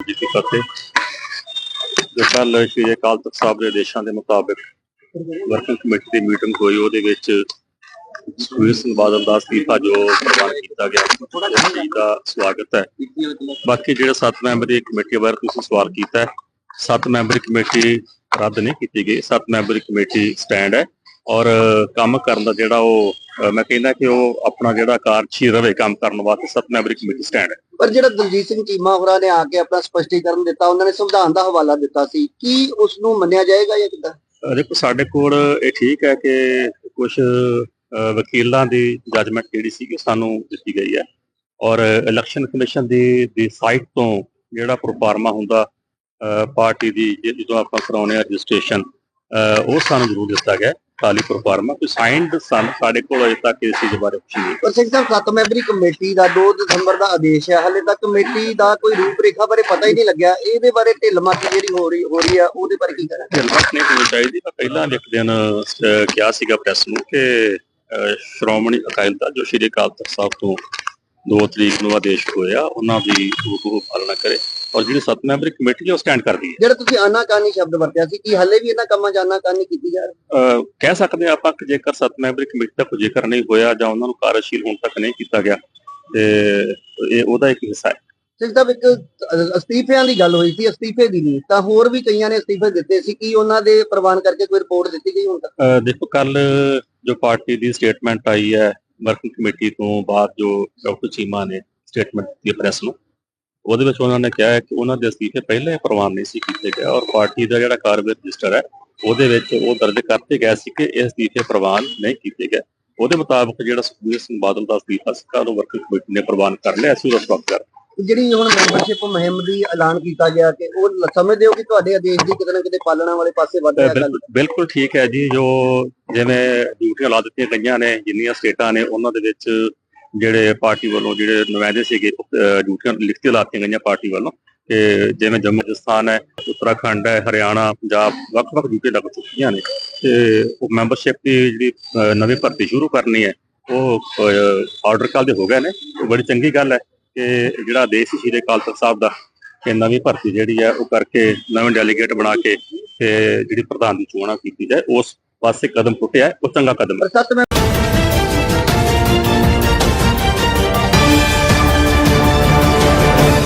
ਜੀ ਕੀ ਫਤਿਹ ਜੋ ਕੱਲ ਸ਼੍ਰੀ ਅਕਾਲ ਤਖਤ ਸਾਹਿਬ ਦੇ ਆਦੇਸ਼ਾਂ ਦੇ ਮੁਤਾਬਕ ਵਰਕਿੰਗ ਕਮੇਟੀ ਦੀ ਮੀਟਿੰਗ ਹੋਈ, ਉਹਦੇ ਵਿੱਚ ਸੁਖਬੀਰ ਸਿੰਘ ਬਾਦਲ ਦਾ ਅਸਤੀਫਾ ਜੋ ਪ੍ਰਵਾਨ ਕੀਤਾ ਗਿਆ ਉਸ ਚੀਜ਼ ਦਾ ਸਵਾਗਤ ਹੈ। ਬਾਕੀ ਜਿਹੜਾ ਸੱਤ ਮੈਂਬਰੀ ਕਮੇਟੀ ਬਾਰੇ ਤੁਸੀਂ ਸਵਾਲ ਕੀਤਾ ਹੈ, ਸੱਤ ਮੈਂਬਰੀ ਕਮੇਟੀ ਰੱਦ ਨਹੀਂ ਕੀਤੀ ਗਈ, ਸੱਤ ਮੈਂਬਰੀ ਕਮੇਟੀ ਸਟੈਂਡ ਹੈ। ਔਰ ਕੰਮ ਕਰਨ ਦਾ ਜਿਹੜਾ ਉਹ ਮੈਂ ਕਹਿੰਦਾ ਕਿ ਉਹ ਆਪਣਾ ਜਿਹੜਾ ਕਾਰਜਸ਼ੀਲ ਰਵੇ ਕੰਮ ਕਰਨ ਵਾਸਤੇ ਸੱਤ ਮੈਂਬਰੀ ਕਮੇਟੀ ਸਟੈਂਡ। ਹੈ ਪਰ ਜਿਹੜਾ ਦਲਜੀਤ ਸਿੰਘ ਚੀਮਾ ਹੋਰਾਂ ਨੇ ਆ ਕੇ ਆਪਣਾ ਸਪਸ਼ਟੀਕਰਨ ਦਿੱਤਾ ਉਹਨਾਂ ਨੇ ਸੰਵਿਧਾਨ ਦਾ ਹਵਾਲਾ ਦਿੱਤਾ ਸੀ ਕੀ ਉਸ ਨੂੰ ਮੰਨਿਆ ਜਾਏਗਾ ਜਾਂ ਕਿੱਦਾਂ? ਦੇਖੋ ਸਾਡੇ ਕੋਲ ਇਹ ਠੀਕ ਹੈ ਕਿ ਕੁਝ ਵਕੀਲਾਂ ਦੀ ਜੱਜਮੈਂਟ ਜਿਹੜੀ ਸੀ ਸਾਨੂੰ ਦਿੱਤੀ ਗਈ ਹੈ। ਔਰ ਇਲੈਕਸ਼ਨ ਕਮਿਸ਼ਨ ਦੀ ਦੀ ਸਾਈਟ ਤੋਂ ਜਿਹੜਾ ਪ੍ਰੋਫਾਰਮਾ ਹੁੰਦਾ ਪਾਰਟੀ ਦੀ ਜਦੋਂ ਆਪਾਂ ਕਰਾਉਨੇ ਆ ਰਜਿਸਟ੍ਰੇਸ਼ਨ ਉਹ ਸਾਨੂੰ ਜ਼ਰੂਰ ਦਿੱਤਾ ਗਿਆ ਹੈ, ਖਾਲੀ ਪ੍ਰੋਫਾਰਮਾ ਕੋਈ ਸਾਈਨਡ ਸਾਨੂੰ ਸਾਡੇ ਕੋਲ ਅਜੇ ਤੱਕ ਇਸ ਚੀਜ਼ ਬਾਰੇ ਕੁਝ ਨਹੀਂ। ਪਰ ਸਿੰਘ ਸਾਹਿਬ ਸੱਤ ਮੈਂਬਰੀ ਕਮੇਟੀ ਦਾ 2 ਦਸੰਬਰ ਦਾ ਆਦੇਸ਼ ਹੈ ਹਲੇ ਤੱਕ ਕਮੇਟੀ ਦਾ ਕੋਈ ਰੂਪ ਰੇਖਾ ਬਾਰੇ ਪਤਾ ਹੀ ਨਹੀਂ ਲੱਗਿਆ। ਇਹਦੇ ਬਾਰੇ ਢਿੱਲ ਮੱਤ ਜਿਹੜੀ ਹੋ ਰਹੀ ਹੋ ਰਹੀ ਆ ਉਹਦੇ ਬਾਰੇ ਕੀ ਕਹਿਣਾ? ਹਿਲਮਤ ਨਹੀਂ ਹੋਣੀ ਚਾਹੀਦੀ। ਮੈਂ ਪਹਿਲਾਂ ਇੱਕ ਦਿਨ ਕਿਹਾ ਸੀਗਾ ਪ੍ਰੈਸ ਨੂੰ ਕਿ ਸ਼੍ਰੋਮਣੀ ਅਕਾਲੀ ਦਲ ਜੋ ਸ਼੍ਰੀ ਅਕਾਲ ਤਖਤ ਸਾਹਿਬ ਤੋਂ 2 ਤਰੀਕ ਨੂੰ ਆਦੇਸ਼ ਹੋਇਆ ਉਹਨਾਂ ਦੀ ਉਹ ਪਾਲਣਾ ਕਰੇ। ਔਰ ਜਿਹੜੀ ਸੱਤ ਮੈਂਬਰੀ ਕਮੇਟੀ ਹੈ ਉਹ ਸਟੈਂਡ ਕਰਦੀ ਹੈ। ਜਿਹੜਾ ਤੁਸੀਂ ਆਨਾਕਾਨੀ ਸ਼ਬਦ ਵਰਤਿਆ ਸੀ ਕਿ ਹਲੇ ਵੀ ਇਹਨਾਂ ਕੰਮਾਂ 'ਚ ਆਨਾਕਾਨੀ ਕੀਤੀ ਜਾ ਰਹੀ ਅਹ, ਕਹਿ ਸਕਦੇ ਹਾਂ ਆਪਾਂ ਕਿ ਜੇਕਰ ਸੱਤ ਮੈਂਬਰੀ ਕਮੇਟੀ ਦਾ ਕੋਈ ਜ਼ਿਕਰ ਨਹੀਂ ਹੋਇਆ ਜਾਂ ਉਹਨਾਂ ਨੂੰ ਕਾਰਜਸ਼ੀਲ ਹੋਣ ਤੱਕ ਨਹੀਂ ਕੀਤਾ ਗਿਆ ਤੇ ਇਹ ਉਹਦਾ ਇੱਕ ਹਿੱਸਾ ਹੈ। ਸਿੰਘ ਸਾਹਿਬ ਇੱਕ ਅ- ਅਸਤੀਫਿਆਂ ਦੀ ਗੱਲ ਹੋਈ ਸੀ ਅਸਤੀਫੇ ਦੀ ਨਹੀਂ ਤਾਂ ਹੋਰ ਵੀ ਕਈਆਂ ਨੇ ਅਸਤੀਫੇ ਦਿੱਤੇ ਸੀ ਕਿ ਉਹਨਾਂ ਦੇ ਪ੍ਰਵਾਨ ਕਰਕੇ ਕੋਈ ਰਿਪੋਰਟ ਦਿੱਤੀ ਗਈ ਹੁਣ ਤੱਕ? ਅਹ, ਦੇਖੋ ਕੱਲ ਜੋ ਪਾਰਟੀ ਦੀ ਸਟੇਟਮੈਂਟ ਆਈ ਹੈ ਵਰਕਿੰਗ ਕਮੇਟੀ ਤੋਂ ਬਾਅਦ ਜੋ ਡਾਕਟਰ ਚੀਮਾ ਨੇ ਸਟੇਟਮੈਂਟ ਦਿੱਤੀ ਪ੍ਰੈਸ ਨੂੰ ਉਹਦੇ ਵਿੱਚ ਉਹਨਾਂ ਨੇ ਕਿਹਾ ਹੈ ਕਿ ਉਹਨਾਂ ਦੇ ਅਸਤੀਫੇ ਪਹਿਲਾਂ ਹੀ ਪ੍ਰਵਾਨ ਨਹੀਂ ਸੀ ਕੀਤੇ ਗਏ ਔਰ ਪਾਰਟੀ ਦਾ ਜਿਹੜਾ ਕਾਰਵਾਈ ਰਜਿਸਟਰ ਹੈ ਉਹਦੇ ਵਿੱਚ ਉਹ ਦਰਜ ਕਰਤੇ ਗਏ ਸੀ ਕਿ ਇਹ ਅਸਤੀਫੇ ਪ੍ਰਵਾਨ ਨਹੀਂ ਕੀਤੇ ਗਏ। ਉਹਦੇ ਮੁਤਾਬਕ ਜਿਹੜਾ ਸੁਖਬੀਰ ਸਿੰਘ ਬਾਦਲ ਦਾ ਅਸਤੀਫਾ ਸੀ ਉਹਨੂੰ ਵਰਕਿੰਗ ਕਮੇਟੀ ਨੇ ਪ੍ਰਵਾਨ ਕਰ ਲਿਆ ਉਹਦਾ ਸਵਾਗਤ ਕਰ ਜਿਹੜੀ ਹੁਣ ਮੈਂਬਰਸ਼ਿਪ ਮੁਹਿੰਮ ਦੀ ਐਲਾਨ ਕੀਤਾ ਗਿਆ ਕਿ ਉਹ ਸਮਝਦੇ ਹੋ ਕਿ ਤੁਹਾਡੇ ਆਦੇਸ਼ ਦੀ ਕਿਤੇ ਨਾ ਕਿਤੇ ਪਾਲਣਾ ਵਾਲੇ ਪਾਸੇ ਵੱਧ ਰਿਹਾ ਬਿਲਕੁਲ ਬਿਲਕੁਲ ਠੀਕ ਹੈ ਜੀ ਜੋ ਜਿਵੇਂ ਡਿਊਟੀਆਂ ਲਾ ਦਿੱਤੀਆਂ ਗਈਆਂ ਨੇ ਜਿੰਨੀਆਂ ਸਟੇਟਾਂ ਨੇ ਉਹਨਾਂ ਦੇ ਵਿੱਚ ਜਿਹੜੇ ਪਾਰਟੀ ਵੱਲੋਂ ਜਿਹੜੇ ਨੁਮਾਇੰਦੇ ਸੀਗੇ ਅਹ ਡਿਊਟੀਆਂ ਲਿਖਤੀ ਲਾਤੀਆਂ ਗਈਆਂ ਪਾਰਟੀ ਵੱਲੋਂ ਕਿ ਜਿਵੇਂ ਜੰਮੂ ਰਾਜਸਥਾਨ ਹੈ, ਉੱਤਰਾਖੰਡ ਹੈ, ਹਰਿਆਣਾ, ਪੰਜਾਬ, ਵੱਖ-ਵੱਖ ਡਿਊਟੀ ਲੱਗ ਚੁੱਕੀਆਂ ਨੇ, ਤੇ ਉਹ ਮੈਂਬਰਸ਼ਿਪ ਦੀ ਜਿਹੜੀ ਨਵੀਂ ਭਰਤੀ ਸ਼ੁਰੂ ਕਰਨੀ ਹੈ, ਉਹ ਆਰਡਰ ਕੱਲ ਦੇ ਹੋ ਗਏ ਨੇ, ਉਹ ਬੜੀ ਚੰਗੀ ਗੱਲ ਹੈ ਕਿ ਜਿਹੜਾ ਦੇਸ਼ ਸੀ ਸ਼੍ਰੀ ਅਕਾਲ ਤਖਤ ਸਾਹਿਬ ਦਾ ਕਿ ਨਵੀਂ ਭਰਤੀ ਜਿਹੜੀ ਹੈ, ਉਹ ਕਰਕੇ ਨਵੇਂ ਡੈਲੀਗੇਟ ਬਣਾ ਕੇ, ਤੇ ਜਿਹੜੀ ਪ੍ਰਧਾਨ ਦੀ ਚੋਣ ਕੀਤੀ ਜਾਏ, ਉਸ ਪਾਸੇ ਕਦਮ ਪੁੱਟਿਆ, ਉਹ ਚੰਗਾ ਕਦਮ ਹੈ।